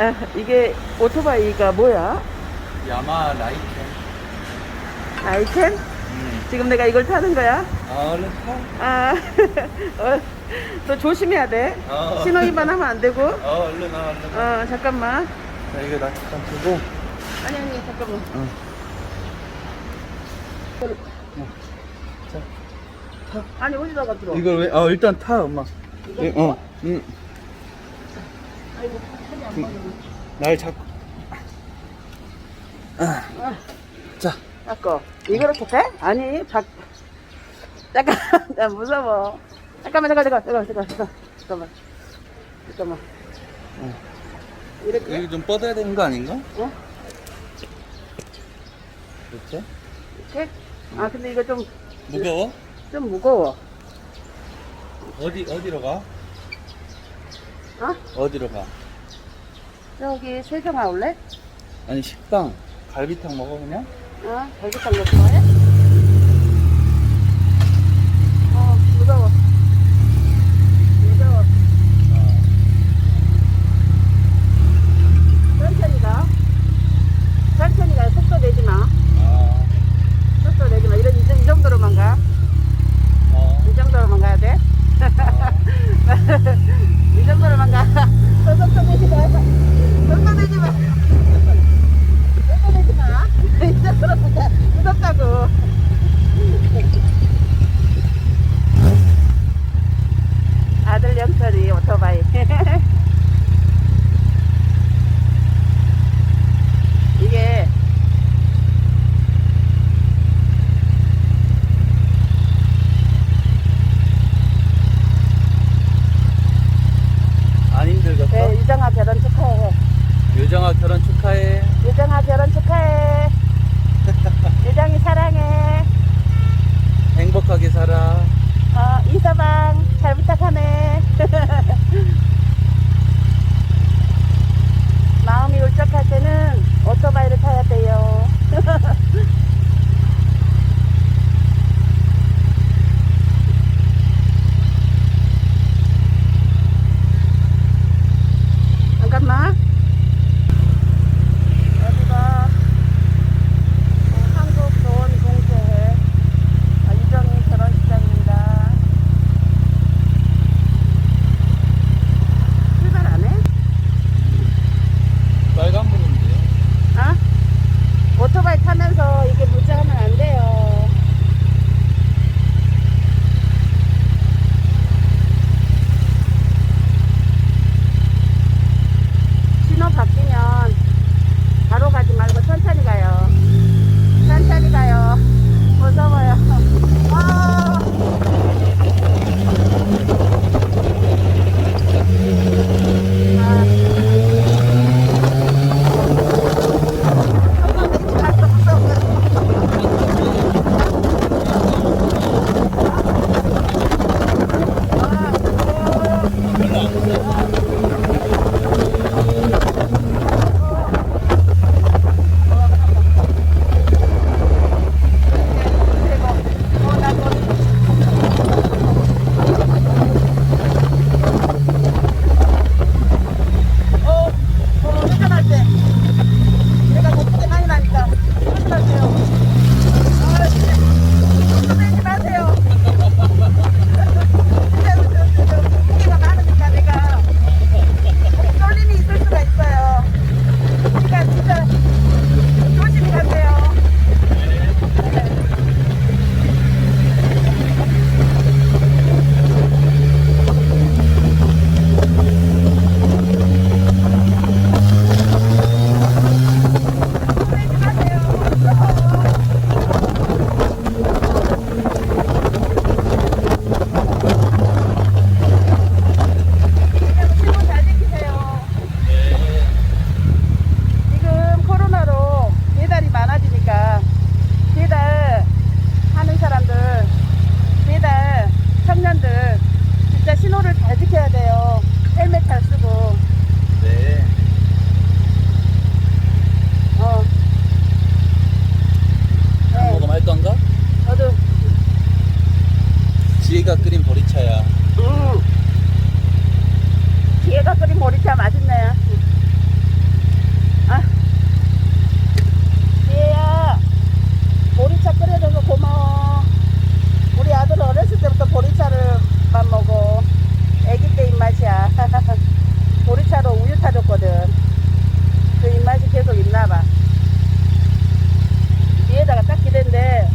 아, 이게 오토바이가 뭐야? 야마 라이트. 아이템? 음. 지금 내가 이걸 타는 거야? 아, 얼른 타. 아, 어, 너 조심해야 돼. 어. 신호 위반 하면 안 되고. 어, 얼른 와, 얼른 와. 어, 잠깐만. 자, 이거 나 잠깐 두고. 아니, 아니, 잠깐만. 응. 자, 아니, 어디다가 들어? 이걸 왜? 어, 일단 타, 엄마. 이- 어, 응. 아이고. 날 잡고. 아, 아, 자, 아까 이거렇게 돼? 아니, 박. 잠깐, 나 무서워. 잠깐만, 잠깐, 잠깐, 잠깐, 잠깐, 잠깐, 잠깐만. 잠깐만. 응. 이렇게? 여기 좀 뻗어야 되는 거 아닌가? 어? 이렇게? 이렇게? 아, 근데 이거 좀, 무거워? 좀 무거워. 어디, 어디로 가? 어? 어디로 가? 저기 세종 아울렛? 아니, 식당. 갈비탕 먹어, 그냥? 어? 갈비탕 몇 좋아해? 끓인 보리차야. 음. 응. 지혜가 끓인 보리차 맛있네. 아. 지혜야, 보리차 끓여줘서 고마워. 우리 아들 어렸을 때부터 보리차를만 먹어. 애기 때 입맛이야. 보리차로 우유 타줬거든. 그 입맛이 계속 있나봐. 뒤에다가 딱 기댄데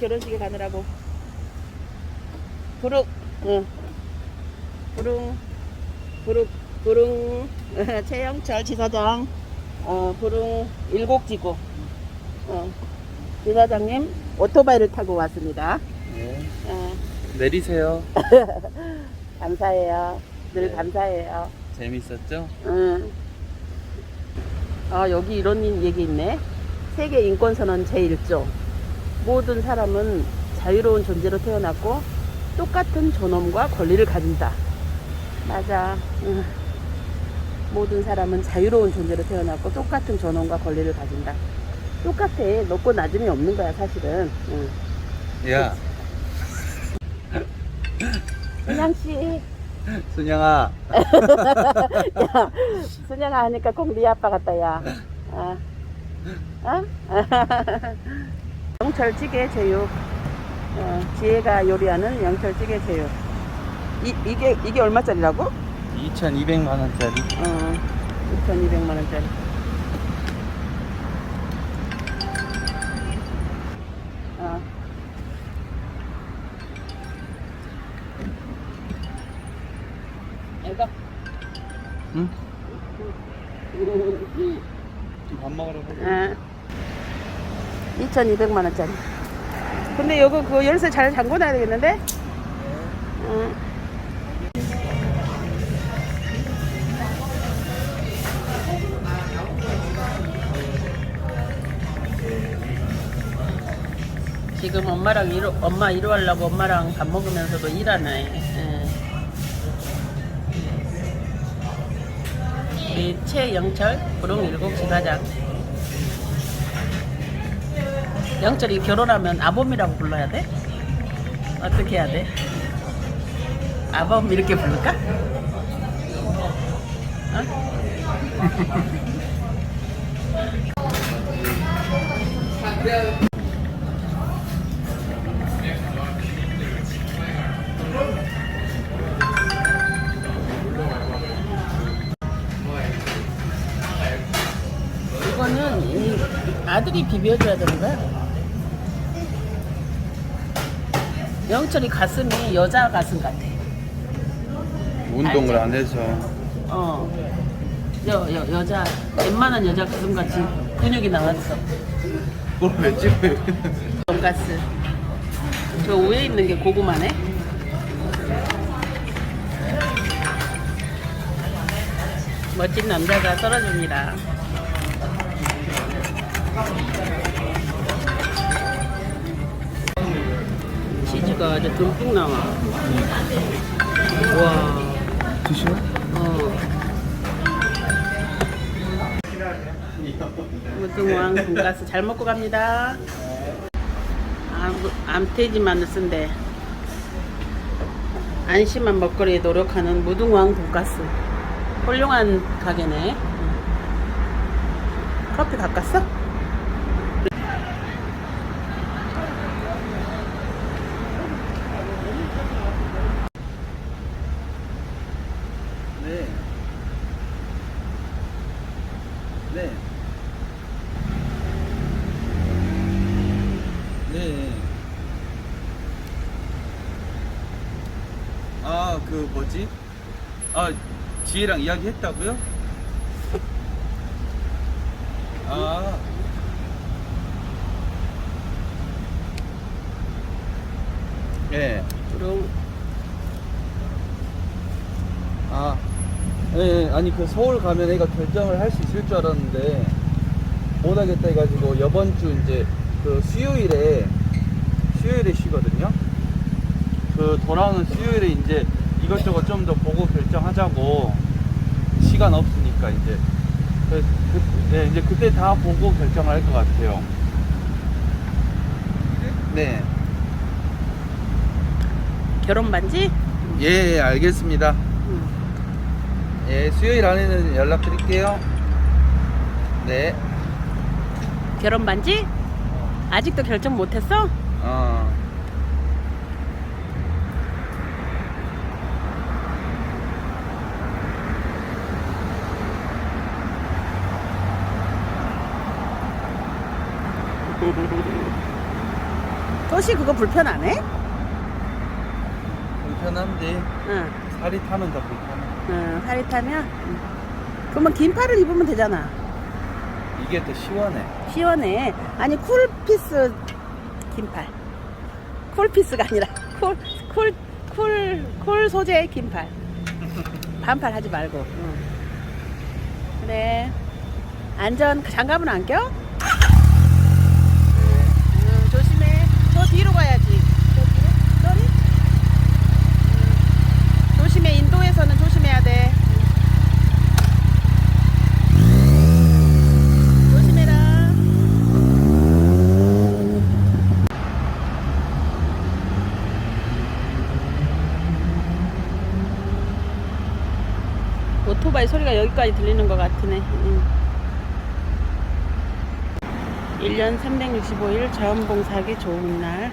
결혼식에 가느라고. 부릉, 응. 부릉, 부릉, 부릉, 최영철 지사장, 어, 부릉 일곡지구, 어, 지사장님 오토바이를 타고 왔습니다. 네. 어, 내리세요. 감사해요. 늘 네. 감사해요. 재밌었죠? 응. 아, 여기 이런 얘기 있네. 세계 인권선언 제1조. 모든 사람은 자유로운 존재로 태어났고 똑같은 존엄과 권리를 가진다. 맞아. 응. 모든 사람은 자유로운 존재로 태어났고 똑같은 존엄과 권리를 가진다. 똑같아. 높고 낮음이 없는 거야, 사실은. 응. 야, 순양 씨. 순영아. 야, 순양아 하니까 꼭 네 아빠 같다, 야. 아. 어? 영철찌개 제육. 어, 지혜가 요리하는 영철찌개 제육. 이, 이게, 이게 얼마짜리라고? 2,200만 원짜리. 어, 2,200만 원짜리. 2,200만 원짜리. 근데 여기 그 열쇠 잘 잠궈 놔야 되겠는데? 응. 지금 엄마랑 일호, 엄마 일호하려고 엄마랑 밥 먹으면서도 일하네. 예. 우리 최영철 부릉 일곱 지사장. 영철이 결혼하면 아범이라고 불러야 돼? 어떻게 해야 돼? 아범 이렇게 부를까? 어? 아들이 비벼줘야 되는 거야. 영철이 가슴이 여자 가슴 같아. 운동을 안 해서. 어. 여, 여, 여자, 웬만한 여자 가슴 같이 근육이 나왔어. 그걸 왜 찍어요? 돈가스. 저 위에 있는 게 고구마네. 멋진 남자가 썰어줍니다. 치즈가 아주 듬뿍 나와. 와. 드시오? 어. 무등왕 돈가스 잘 먹고 갑니다. 암, 암태지만을 쓴데 안심한 먹거리에 노력하는 무등왕 돈가스 훌륭한 가게네. 커피 바꿨어? 네. 네. 네. 아, 그 뭐지? 아, 지혜랑 이야기했다고요? 아. 예. 그럼 아, 예, 예, 아니 그 서울 가면 애가 결정을 할 수 있을 줄 알았는데 못 하겠다 해 가지고 이번 주 이제 그 수요일에 수요일에 쉬거든요. 그 돌아오는 수요일에 이제 이것저것 좀 더 보고 결정하자고 시간 없으니까 이제 그, 그, 네, 이제 그때 다 보고 결정을 할것 같아요. 네. 결혼 반지? 예, 예, 알겠습니다. 응. 예, 수요일 안에는 연락드릴게요. 네. 결혼 반지? 아직도 결정 못했어? 어. 또시 그거 불편 안 해? 불편한데 응. 살이 타면 더 불편해. 응, 살이 타면? 응. 그러면 긴팔을 입으면 되잖아. 이게 더 시원해. 시원해. 아니, 쿨피스 긴팔. 쿨피스가 아니라, 쿨, 쿨, 쿨, 쿨 소재 긴팔. 반팔 하지 말고. 응. 그래. 안전, 장갑은 안 껴? 응, 조심해. 저 뒤로 가야지. 저 뒤로? 저리? 응. 조심해. 인도에서는 조심해야 돼. 조심해라. 오토바이 소리가 여기까지 들리는 것 같으네. 응. 1년 365일 자원봉사하기 좋은 날.